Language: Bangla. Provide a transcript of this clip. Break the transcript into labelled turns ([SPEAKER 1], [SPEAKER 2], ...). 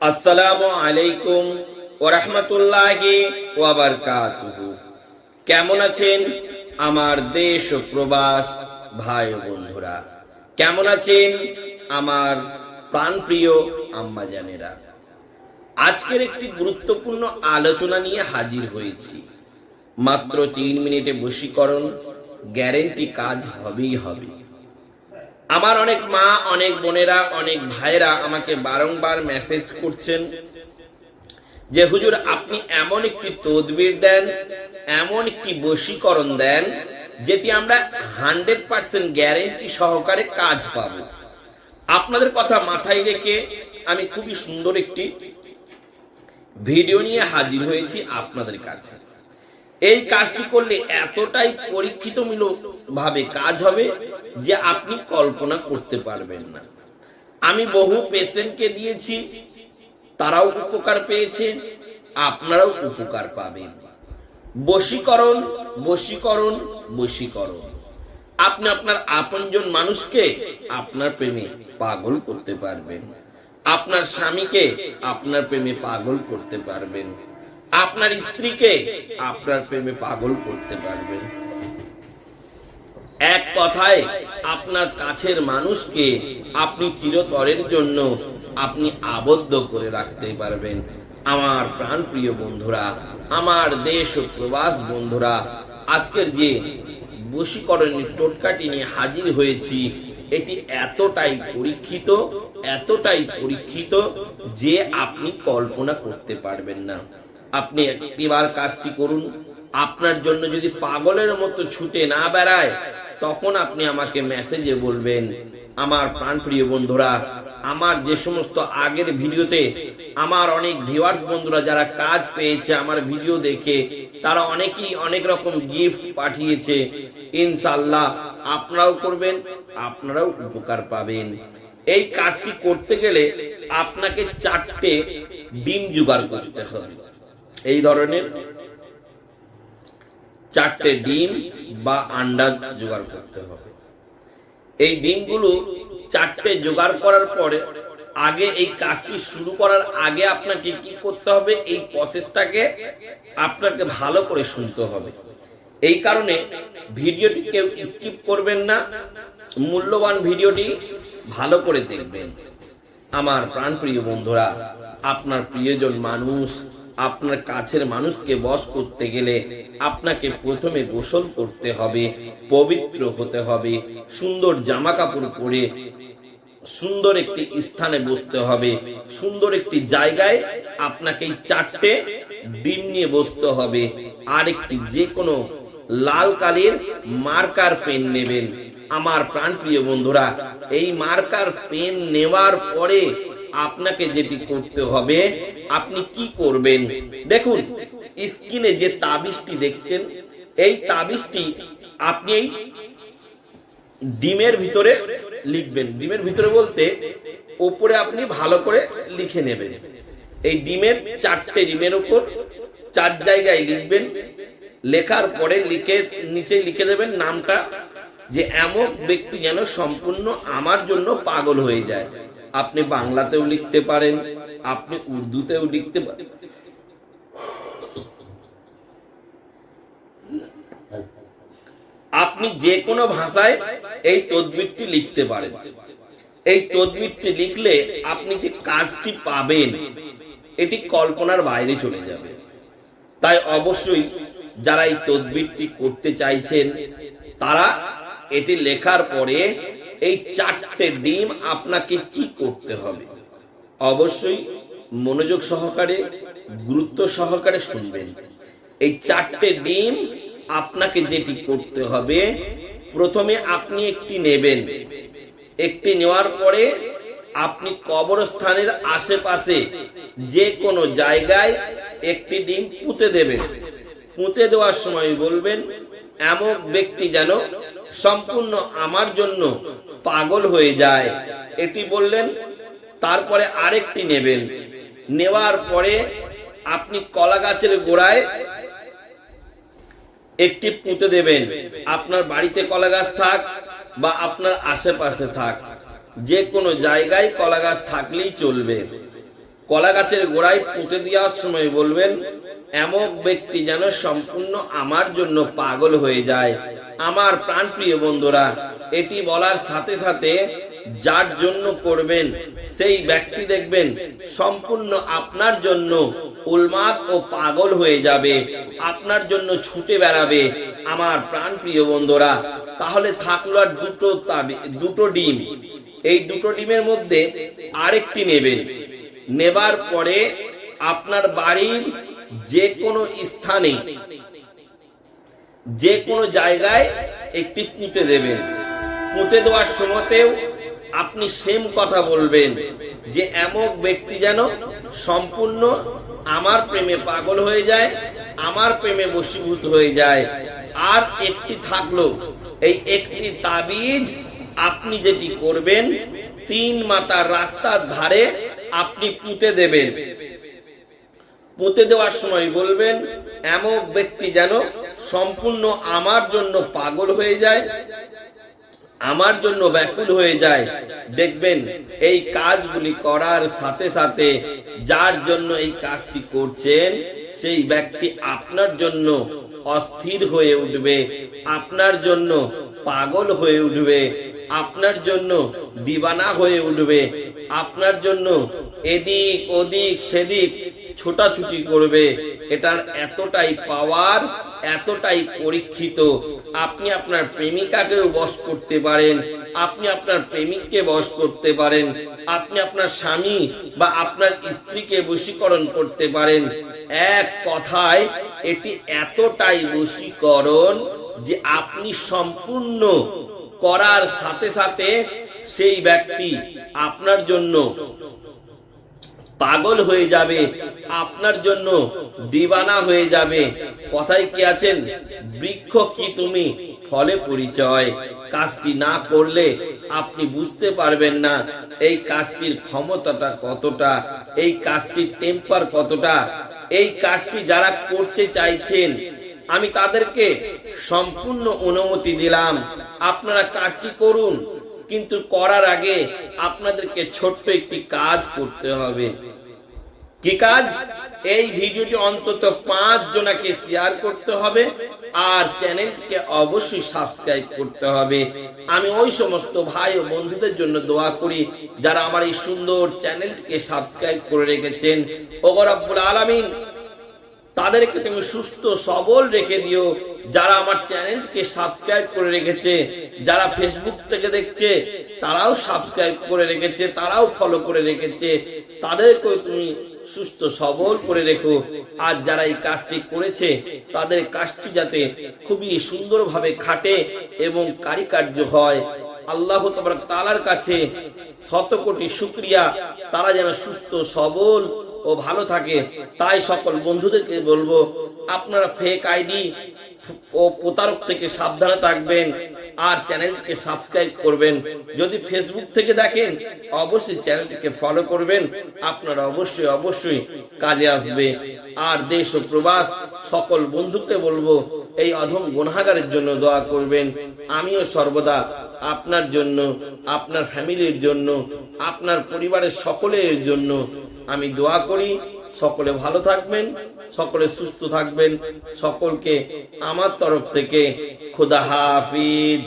[SPEAKER 1] আসসালামু আলাইকুম ওরহমতুল্লাহি ওয়াবারকাতুহু কেমন আছেন আমার দেশ প্রবাস ভাই বন্ধুরা? কেমন আছেন আমার প্রাণপ্রিয় আম্মাজানেরা? আজকের একটি গুরুত্বপূর্ণ আলোচনা নিয়ে হাজির হয়েছি। মাত্র তিন মিনিটে বশীকরণ, গ্যারেন্টি কাজ হবেই হবে। আমার অনেক মা, অনেক বোনেরা, অনেক ভাইরা আমাকে বারংবার মেসেজ করছেন যে, হুজুর, আপনি এমন একটি তদবির দেন, এমন একটি বশীকরণ দেন, যেটি আমরা হান্ড্রেড পার্সেন্ট গ্যারেন্টি সহকারে কাজ পাব। আপনাদের কথা মাথায় রেখে আমি খুবই সুন্দর একটি ভিডিও নিয়ে হাজির হয়েছি আপনাদের কাছে। এই কাজটি করলে এতটাই পরীক্ষিতমূলক ভাবে কাজ হবে যে আপনি কল্পনা করতে পারবেন না। আমি বহু পেশেন্টকে দিয়েছি, তারাও উপকার পেয়েছে, আপনারাও উপকার পাবেন। বশীকরণ বশীকরণ বশীকরণ। আপনি আপনার আপনজন মানুষকে আপনার প্রেমে পাগল করতে পারবেন। আপনার স্বামীকে আপনার প্রেমে পাগল করতে পারবেন। আপনার স্ত্রীকে আপনার প্রেমে পাগল করতে পারবেন। এক কথায়, আপনার কাছের মানুষকে আপনি চিরতরের জন্য আপনি আবদ্ধ করে রাখতে পারবেন। আমার প্রাণ প্রিয় বন্ধুরা, আমার দেশ ও প্রবাস বন্ধুরা, আজকের যে বশীকরণের টোটকাটি নিয়ে হাজির হয়েছি এটি এতটাই পরীক্ষিত এতটাই পরীক্ষিত যে আপনি কল্পনা করতে পারবেন না। আপনি একটিবার কাজটি করুন, আপনার জন্য যদি পাগলের মতো ছুটে না বেড়ায়, তখন আপনি আমাকে মেসেজে বলবেন, আমার প্রাণপ্রিয় বন্ধুরা, আমার যে সমস্ত আগের ভিডিওতে আমার অনেক ভিউয়ার্স বন্ধুরা যারা কাজ পেয়েছে আমার ভিডিও দেখে, তারা অনেকেই অনেক রকম গিফট পাঠিয়েছে। ইনশাল্লাহ আপনারাও করবেন, আপনারাও উপকার পাবেন। এই কাজটি করতে গেলে আপনাকে চারটে ডিম জোগাড় করতে হবে। এই ধরনের চারটে ডিম বা আন্ডা জোগাড় করতে হবে। এই ডিমগুলো চারটে জোগাড় করার পরে আগে এই কাজটি শুরু করার আগে আপনাকে কি করতে হবে? এই প্রসেসটাকে আপনাকে ভালো করে শুনতে হবে। এই কারণে ভিডিওটি কেউ স্কিপ করবেন না। মূল্যবান ভিডিওটি ভালো করে দেখবেন। আমার প্রাণপ্রিয় বন্ধুরা, আপনার প্রিয়জন মানুষ, আপনার কাছের মানুষকে বশ করতে গেলে আপনাকে প্রথমে গোসল করতে হবে, পবিত্র হতে হবে, সুন্দর জামা কাপড় পরে সুন্দর একটি স্থানে বসতে হবে, সুন্দর একটি জায়গায় আপনাকে চারটে ডিম নিয়ে বসতে হবে আর একটি যে কোনো লাল কালির মার্কার পেন নেবেন। আমার প্রাণ প্রিয় বন্ধুরা, এই মার্কার পেন নেওয়ার পরে আপনাকে যেটি করতে হবে, আপনি কি করবেন? দেখুন, স্ক্রিনে যে তাবিজটি দেখছেন, এই তাবিজটি আপনি ডিমের ভিতরে লিখবেন। ডিমের ভিতরে বলতে ওপরে আপনি ভালো করে লিখে নেবেন। এই ডিমের চারটে ডিমের উপর চার জায়গায় লিখবেন। লেখার পরে লিখে নিচে লিখে দেবেন নামটা, যে এমন ব্যক্তি যেন সম্পূর্ণ আমার জন্য পাগল হয়ে যায়। আপনি বাংলাতেও লিখতে পারেন, আপনি উর্দুতেও লিখতে পারেন আপনি যে কোনো ভাষায় এই তদবিরটি লিখতে পারেন। এই তদবিরটি লিখলে আপনি যে কাজটি পাবেন, এটি কল্পনার বাইরে চলে যাবে। তাই অবশ্যই যারা এই তদবিরটি করতে চাইছেন, তারা এটি লেখার পরে এই চারটে ডিম আপনাকে কি করতে হবে? অবশ্যই মনোযোগ সহকারে, গুরুত্ব সহকারে শুনবেন। এই চারটে ডিম আপনাকে যেটি করতে হবে, প্রথমে আপনি একটি নেবেন। একটি নেওয়ার পরে আপনি কবরস্থানের আশেপাশে যে কোনো জায়গায় একটি ডিম পুঁতে দেবেন। পুঁতে দেওয়ার সময় বলবেন, এমন ব্যক্তি যেন সম্পূর্ণ আমার জন্য পাগল হয়ে যায়। এটি বললেন, তারপরে আরেকটি নেবেন। নেওয়ার পরে আপনি কলা গাছের গোড়ায় একটি পুঁতে দেবেন। আপনার বাড়িতে কলা গাছ থাক বা আপনার আশেপাশে থাক, যে কোনো জায়গায় কলা গাছ থাকলেই চলবে। কলা গাছের গোড়ায় পুঁতে দেওয়ার সময় বলবেন এমন ব্যক্তি যেন সম্পূর্ণ আমার জন্য পাগল হয়ে যায়। আমার প্রাণপ্রিয় বন্ধুরা, এটি বলার সাথে সাথে যার জন্য করবেন, সেই ব্যক্তি দেখবেন সম্পূর্ণ আপনার জন্য উন্মাদ ও পাগল হয়ে যাবে, আপনার জন্য ছুটে বেড়াবে। আমার প্রাণ প্রিয় বন্ধুরা, তাহলে থাকল আর দুটো দুটো ডিম। এই দুটো ডিমের মধ্যে আরেকটি নেবেন। নেবার পরে আপনার বাড়ির যে কোনো স্থানে যে কোনো জায়গায় একটি পুঁতে দেবেন। পুঁতে দেওয়ার সময়তেও আপনি সেম কথা বলবেন যে এমক ব্যক্তি যেন সম্পূর্ণ আমার প্রেমে পাগল হয়ে যায়, আমার প্রেমে বশীভূত হয়ে যায়। আর একটি থাকল, এই একটি তাবিজ আপনি যেটি করবেন, তিন মাতার রাস্তার ধারে আপনি পুঁতে দেবেন। পুঁতে দেওয়ার সময় বলবেন, এমন ব্যক্তি যেন সম্পূর্ণ আমার জন্য পাগল হয়ে যায়, আমার জন্য ব্যাকুল হয়ে যায়। দেখবেন, এই কাজগুলি করার সাথে সাথে যার জন্য এই কাজটি করছেন, সেই ব্যক্তি আপনার জন্য অস্থির হয়ে উঠবে, আপনার জন্য পাগল হয়ে উঠবে, আপনার জন্য দিবানা হয়ে উঠবে, আপনার জন্য এদিক ওদিক সেদিক ছোটাছুটি করবে। এটার এতটাই পাওয়ার এতটাই পরীক্ষিত। আপনি আপনার প্রেমিকাকেও বশ করতে পারেন, আপনি আপনার প্রেমিককে বস করতে পারেন, আপনি আপনার স্বামী বা আপনার স্ত্রীকে বশীকরণ করতে পারেন। এক কথায়, এটি এতটাই বশীকরণ যে আপনি সম্পূর্ণ করার সাথে সাথে সেই ব্যক্তি আপনার জন্য পাগল হয়ে যাবে। আপনার জন্য দিবানা হয়ে যাবে। কথায় কি আছেন? বৃক্ষ কি তুমি? ফলে পরিচয়। কাজটি না করলে আপনি বুঝতে পারবেন না এই কাজটির ক্ষমতাটা কতটা, এই কাজটির টেম্পার কতটা, এই কাজটি যারা করতে চাইছেন, আমি তাদেরকে সম্পূর্ণ অনুমতি দিলাম। আপনারা কাজটি করুন। কিন্তু করার আগে আপনাদেরকে ছোট্ট একটি কাজ করতে হবে। কি কাজ? এই ভিডিওটি অন্তত পাঁচ জনাকে শেয়ার করতে হবে আর চ্যানেলটিকে অবশ্যই সাবস্ক্রাইব করতে হবে। আমি ওই সমস্ত ভাই ও বন্ধুদের জন্য দোয়া করি, যারা আমার এই সুন্দর চ্যানেলটিকে সাবস্ক্রাইব করে রেখেছেন। ওগর ওগরাব্বুল আলামিন, তাদেরকে তুমি সুস্থ সবল রেখে দিও, যারা আমার চ্যানেলকে সাবস্ক্রাইব করে রেখেছে। যারা ফেসবুক থেকে দেখছে, তারাও সাবস্ক্রাইব করে রেখেছে, তারাও ফলো করে রেখেছে। তাদেরকেও তুমি সুস্থ সবল করে রেখো। আর যারা এই কাজটি করেছে, তাদের কাজটি যাতে খুবই সুন্দরভাবে খাটে এবং কারিকার্য হয়। আল্লাহ তাআলার কাছে শত কোটি শুক্রিয়া। তারা যেন সুস্থ, সবল ও ভালো থাকে। তাই সকল বন্ধুদেরকে বলব, আপনারা ফেক আইডি ও প্রতারক থেকে সাবধানে থাকবেন। আর চ্যানেলটিকে সাবস্ক্রাইব করবেন। যদি ফেসবুক থেকে দেখেন, অবশ্যই চ্যানেলটিকে ফলো করবেন। আপনারা অবশ্যই অবশ্যই কাজে আসবে। আর দেশ ও প্রবাস, সকল বন্ধুকে বলব, এই অধম গুনাগারের জন্য দোয়া করবেন। আমিও সর্বদা আপনার জন্য, আপনার ফ্যামিলির জন্য, আপনার পরিবারের সকলের জন্য আমি দোয়া করি। সকলে ভালো থাকবেন। সকলে সুস্থ থাকবেন। সকলকে আমার তরফ থেকে খুদা হাফিজ।